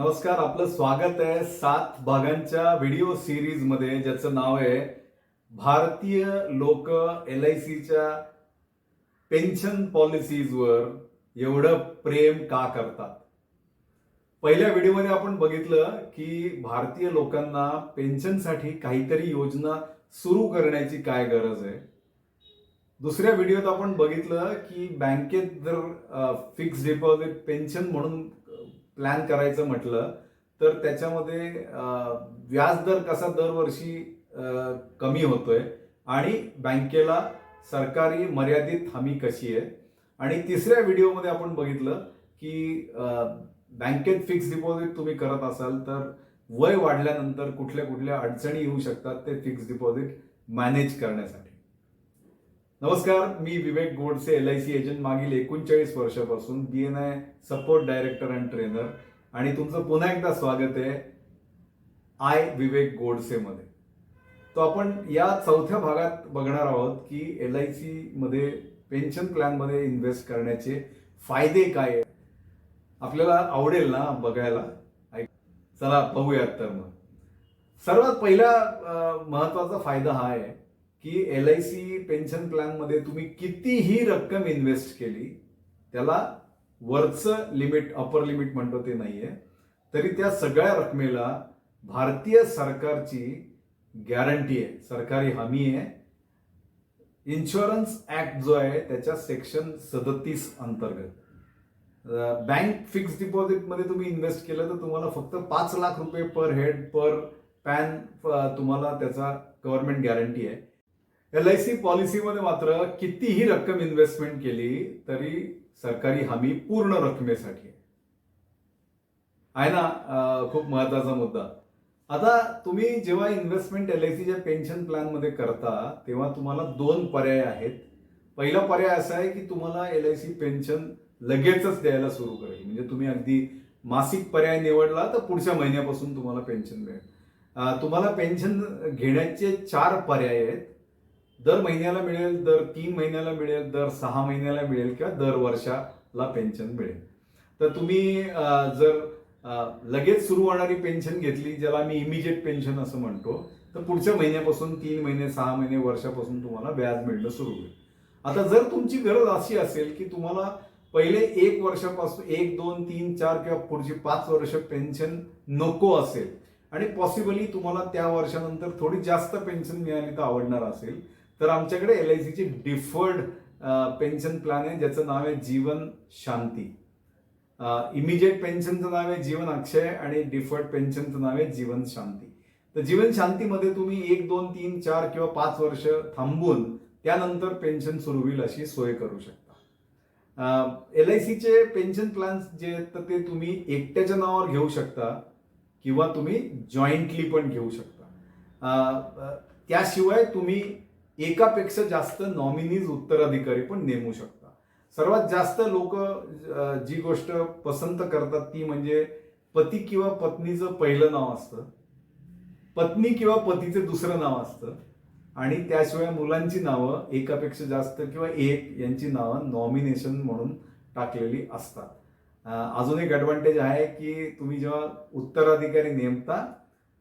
नमस्कार आपलं स्वागत आहे सात भागांच्या व्हिडिओ सिरीजमध्ये ज्याचं नाव आहे भारतीय लोक एल आय सीच्या पेन्शन पॉलिसीजवर एवढं प्रेम का करतात? पहिल्या व्हिडिओमध्ये आपण बघितलं की भारतीय लोकांना पेन्शनसाठी काहीतरी योजना सुरू करण्याची काय गरज आहे? दुसऱ्या व्हिडिओत आपण बघितलं की बँकेत जर फिक्स डिपॉझिट पेन्शन म्हणून प्लॅन करायचं म्हटलं तर त्याच्यामध्ये व्याजदर कसा दरवर्षी कमी होतोय आणि बँकेला सरकारी मर्यादित हमी कशी आहे. आणि तिसऱ्या व्हिडिओमध्ये आपण बघितलं की बँकेत फिक्स डिपॉझिट तुम्ही करत असाल तर वय वाढल्यानंतर कुठल्या कुठल्या अडचणी येऊ शकतात ते फिक्स डिपॉझिट मॅनेज करण्यासाठी. नमस्कार मी Vivek Godse L I C agent मागील एकोणचाळीस वर्षापासून B N I support director and trainer आणि तुमचं पुन्हा एकदा स्वागत आहे आय विवेक गोडसेमध्ये. तो आपण या चौथ्या भागात बघणार आहोत की एल आय सी मध्ये पेन्शन प्लॅनमध्ये इन्व्हेस्ट करण्याचे फायदे काय आपल्याला आवडेल ना बघायला? ऐक- चला बघूयात तर मग. सर्वात पहिला महत्त्वाचा फायदा हा आहे की एल आय सी पेन्शन प्लॅनमध्ये तुम्ही कितीही रक्कम इन्व्हेस्ट केली त्याला वरचं लिमिट अपर लिमिट म्हणतो ते नाहीये. तरी त्या सगळ्या रकमेला भारतीय सरकारची गॅरंटी आहे. सरकारी हमी आहे. इन्शुरन्स ऍक्ट जो आहे त्याच्या सेक्शन सदतीस अंतर्गत. बँक फिक्स डिपॉझिटमध्ये तुम्ही इन्व्हेस्ट केलं तर तुम्हाला फक्त पाच लाख रुपये पर हेड पर पॅन तुम्हाला त्याचा गव्हर्नमेंट गॅरंटी आहे. एल आय सी पॉलिसीमध्ये मात्र कितीही रक्कम इन्व्हेस्टमेंट केली तरी सरकारी हमी पूर्ण रकमेसाठी आहे. ना? खूप महत्त्वाचा मुद्दा. आता तुम्ही जेव्हा इन्व्हेस्टमेंट एल आय सीच्या पेन्शन प्लॅनमध्ये करता तेव्हा तुम्हाला दोन पर्याय आहेत. पहिला पर्याय असा आहे की तुम्हाला एल आय सी पेन्शन लगेचच द्यायला सुरू करेल. म्हणजे तुम्ही अगदी मासिक पर्याय निवडला तर पुढच्या महिन्यापासून तुम्हाला पेन्शन मिळेल. तुम्हाला पेन्शन घेण्याचे चार पर्याय आहेत. दर महिन्याला मिळेल दर तीन महिन्याला मिळेल दर सहा महिन्याला मिळेल किंवा दर वर्षाला पेन्शन मिळेल. तर तुम्ही जर लगेच सुरू होणारी पेन्शन घेतली ज्याला मी इमिजिएट पेन्शन असं म्हणतो तर पुढच्या महिन्यापासून तीन महिने सहा महिने वर्षापासून तुम्हाला व्याज मिळणं सुरू होईल. आता जर तुमची गरज अशी असेल की तुम्हाला पहिले एक वर्षापासून एक दोन तीन चार किंवा पुढची पाच वर्ष पेन्शन नको असेल आणि पॉसिबली तुम्हाला त्या वर्षानंतर थोडी जास्त पेन्शन मिळाली तर आवडणार असेल तर आमच्याकडे एल आय सीची डिफर्ड पेन्शन प्लॅन आहे ज्याचं नाव आहे जीवन शांती. इमिजिएट पेन्शनचं नाव आहे जीवन अक्षय आणि डिफर्ड पेन्शनचं नाव आहे जीवन शांती. तर जीवन शांतीमध्ये तुम्ही एक दोन तीन चार किंवा पाच वर्ष थांबून त्यानंतर पेन्शन सुरू होईल अशी सोय करू शकता. एल आय सीचे पेन्शन प्लॅन्स जे आहेत तर ते तुम्ही एकट्याच्या नावावर घेऊ शकता किंवा तुम्ही जॉईंटली पण घेऊ शकता. त्याशिवाय तुम्ही एकापेक्षा जास्त नॉमिनीज उत्तराधिकारी पण नेमू शकता सर्वात जास्त लोक जी गोष्ट पसंत करतात ती म्हणजे पती किंवा पत्नीचं पहिलं नाव असतं. पत्नी किंवा पतीचं दुसरं नाव असतं. आणि त्याशिवाय मुलांची नावं एकापेक्षा जास्त किंवा एक यांची नावं नॉमिनेशन म्हणून टाकलेली असतात. अजून एक ॲडव्हान्टेज आहे की तुम्ही जेव्हा उत्तराधिकारी नेमता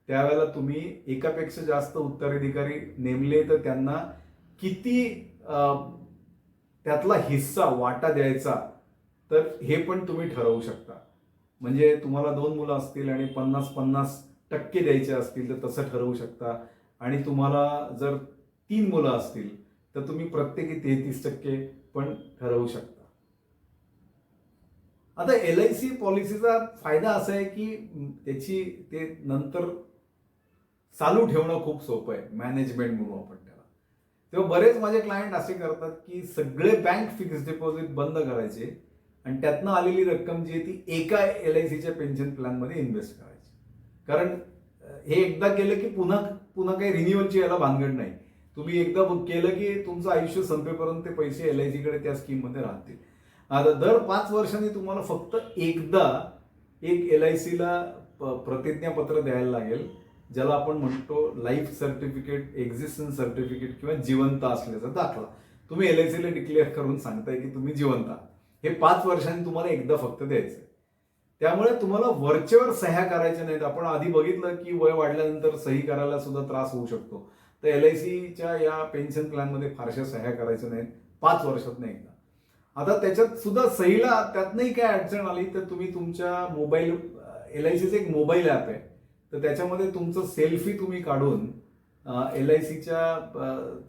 त्यावेळेला तुम्ही एकापेक्षा जास्त उत्तराधिकारी नेमले तर त्यांना किती त्यातला हिस्सा वाटा द्यायचा तर हे पण तुम्ही ठरवू शकता. म्हणजे तुम्हाला दोन मुलं असतील आणि पन्नास पन्नास टक्के द्यायचे असतील तर तसं ठरवू शकता. आणि तुम्हाला जर तीन मुलं असतील तर तुम्ही प्रत्येकी तेहतीस टक्के पण ठरवू शकता. आता एल आय सी पॉलिसीचा फायदा असा आहे की त्याची ते नंतर चालू ठेवणं खूप सोपं आहे मॅनेजमेंट म्हणू आपण त्याला. तेव्हा बरेच माझे क्लायंट असे करतात की सगळे बँक फिक्स डिपॉझिट बंद करायचे आणि त्यातनं आलेली रक्कम जी आहे ती एका एल आय सीच्या पेन्शन प्लॅनमध्ये इन्व्हेस्ट करायची. कारण हे एकदा केलं की पुन्हा पुन्हा काही रिन्युअलची याला भानगड नाही. तुम्ही एकदा केलं की तुमचं आयुष्य संपेपर्यंत ते पैसे एल आय सीकडे त्या स्कीममध्ये राहतील. आता दर पाच वर्षांनी तुम्हाला फक्त एकदा एक एल आय सीला प्रतिज्ञापत्र द्यायला लागेल. ज्याला आपण म्हणतो लाईफ सर्टिफिकेट एक्झिस्टन्स सर्टिफिकेट किंवा जिवंत असल्याचा दाखला तुम्ही एल आय सीला डिक्लेअर करून सांगताय की तुम्ही जिवंत आहात. हे पाच वर्षांनी तुम्हाला एकदा फक्त द्यायचं त्यामुळे तुम्हाला वरचेवर सह्या करायच्या नाहीत. आपण आधी बघितलं की वय वाढल्यानंतर सही करायला सुद्धा त्रास होऊ शकतो. तर एल आय सीच्या या पेन्शन प्लॅनमध्ये फारशा सह्या करायच्या नाहीत. पाच वर्षात एकदा. आता त्याच्यात सुद्धा सहीला त्यातनंही काय अडचण आली तर तुम्ही तुमच्या मोबाईल एल आय सीचं एक मोबाईल ॲप आहे. तर त्याच्यामध्ये तुमचं सेल्फी तुम्ही काढून एल आय सीच्या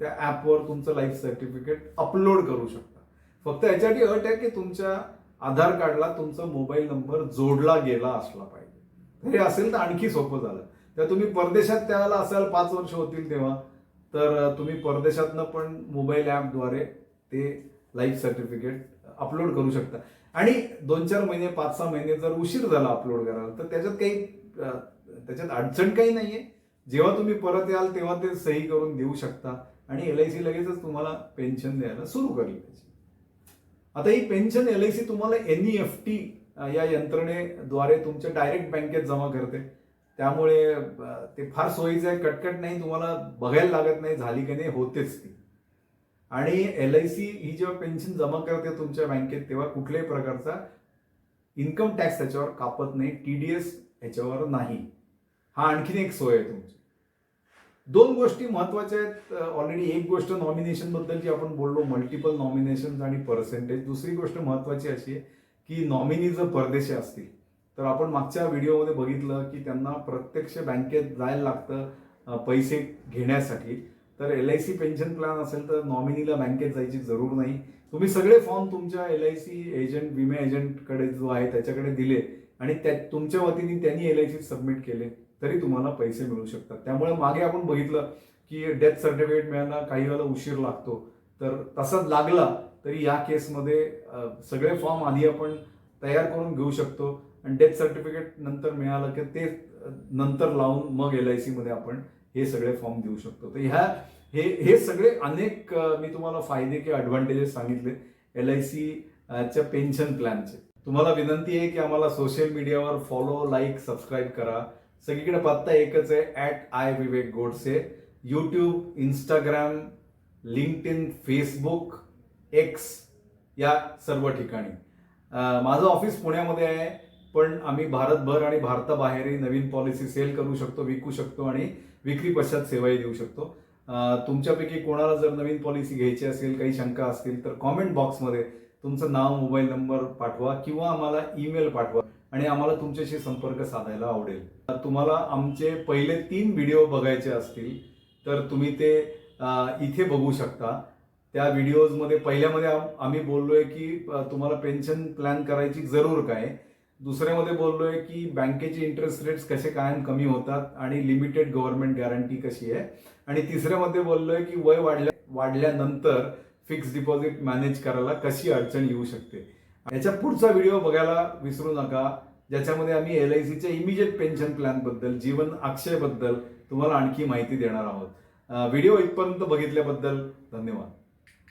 त्या ॲपवर तुमचं लाईफ सर्टिफिकेट अपलोड करू शकता. फक्त याच्यासाठी अट आहे की तुमच्या आधार कार्डला तुमचा मोबाईल नंबर जोडला गेला असला पाहिजे. हे असेल तर आणखी सोपं झालं. तर तुम्ही परदेशात त्याला असाल पाच वर्ष होतील तेव्हा तर तुम्ही परदेशातनं पण मोबाईल ॲपद्वारे ते लाईफ सर्टिफिकेट अपलोड करू शकता. आणि दोन चार महिने पाच सहा महिने जर उशीर झाला अपलोड करायला तर त्याच्यात काही त्याच्यात अडचण काही नाहीये. जेव्हा तुम्ही परत याल तेव्हा ते सही करून देऊ शकता. आणि एल आय सी लगेचच तुम्हाला पेन्शन द्यायला सुरू करेल त्याची. आता ही पेन्शन एल आय सी तुम्हाला एन ई एफ टी या यंत्रणेद्वारे तुमच्या डायरेक्ट बँकेत जमा करते. त्यामुळे ते फार सोयीचं आहे. कटकट नाही तुम्हाला बघायला लागत नाही झाली की नाही होतेच ती. आणि एल आय सी ही जेव्हा पेन्शन जमा करते तुमच्या बँकेत तेव्हा कुठल्याही प्रकारचा इन्कम टॅक्स त्याच्यावर कापत नाही टी डी एस ह्याच्यावर नाही. हा आणखीन एक सोय आहे तुमची. दोन गोष्टी महत्त्वाच्या आहेत. ऑलरेडी एक गोष्ट नॉमिनेशन बद्दलची आपण बोललो मल्टिपल नॉमिनेशन आणि पर्सेंटेज दुसरी गोष्ट महत्वाची अशी आहे की नॉमिनी जर परदेशी असतील तर आपण मागच्या व्हिडिओमध्ये बघितलं की त्यांना प्रत्यक्ष बँकेत जायला लागतं पैसे घेण्यासाठी. तर L I C pension plan असेल तर नॉमिनीला बँकेत जायची जरूर नाही. तुम्ही सगळे फॉर्म तुमच्या एल आय सी एजंट विमे एजंटकडे जो आहे त्याच्याकडे दिले आणि त्या तुमच्या वतीने त्यांनी एल आय सी सबमिट केले. तरी तुम्हाला पैसे मिळू शकतात. त्यामुळे मागे आपण बघितलं की डेथ सर्टिफिकेट मिळायला काही वेळेला उशीर लागतो. तर तसाच लागला तरी या केसमध्ये सगळे फॉर्म आधी आपण तयार करून घेऊ शकतो. आणि डेथ सर्टिफिकेट नंतर मिळालं की ते नंतर लावून मग एल आय सीमध्ये आपण हे सगळे फॉर्म देऊ शकतो. तर ह्या हे हे सगळे अनेक मी तुम्हाला फायदे किंवा ॲडव्हान्टेजेस सांगितले एल आय च्या पेन्शन प्लॅनचे तुम्हाला विनंती आहे की आम्हाला सोशल मीडियावर फॉलो लाईक सबस्क्राईब करा. सगळीकडे पत्ता एकच आहे at I Vivek Godse YouTube Instagram LinkedIn Facebook X या सर्व ठिकाणी. माझं ऑफिस पुण्यामध्ये आहे पण आम्ही भारतभर आणि भारताबाहेरही नवीन पॉलिसी सेल करू शकतो विकू शकतो आणि विक्री पश्चात सेवाही देऊ शकतो. तुमच्यापैकी कोणाला जर नवीन पॉलिसी घ्यायची असेल काही शंका असतील तर कॉमेंट बॉक्समध्ये तुमचं नाव मोबाईल नंबर पाठवा किंवा आम्हाला ईमेल पाठवा. आणि आम्हाला तुमच्याशी संपर्क साधायला आवडेल. तुम्हाला आमचे पहिले तीन व्हिडिओ बघायचे असतील तर तुम्ही ते इथे बघू शकता. त्या व्हिडिओजमध्ये पहिल्यामध्ये आम्ही बोललोय की तुम्हाला पेन्शन प्लॅन करायची जरूर काय? दुसऱ्यामध्ये बोललोय की बँकेचे इंटरेस्ट रेट्स कसे कायम कमी होतात आणि लिमिटेड गव्हर्नमेंट गॅरंटी कशी आहे? आणि तिसऱ्यामध्ये बोललोय की वय वाढल्या वाढल्यानंतर फिक्स डिपॉझिट मॅनेज करायला कशी अडचण येऊ शकते? याच्या पुढचा व्हिडिओ बघायला विसरू नका. ज्याच्यामध्ये आम्ही एल आय सीच्या इमिजिएट पेन्शन प्लॅनबद्दल जीवन अक्षयबद्दल तुम्हाला आणखी माहिती देणार आहोत. व्हिडिओ इथपर्यंत बघितल्याबद्दल धन्यवाद.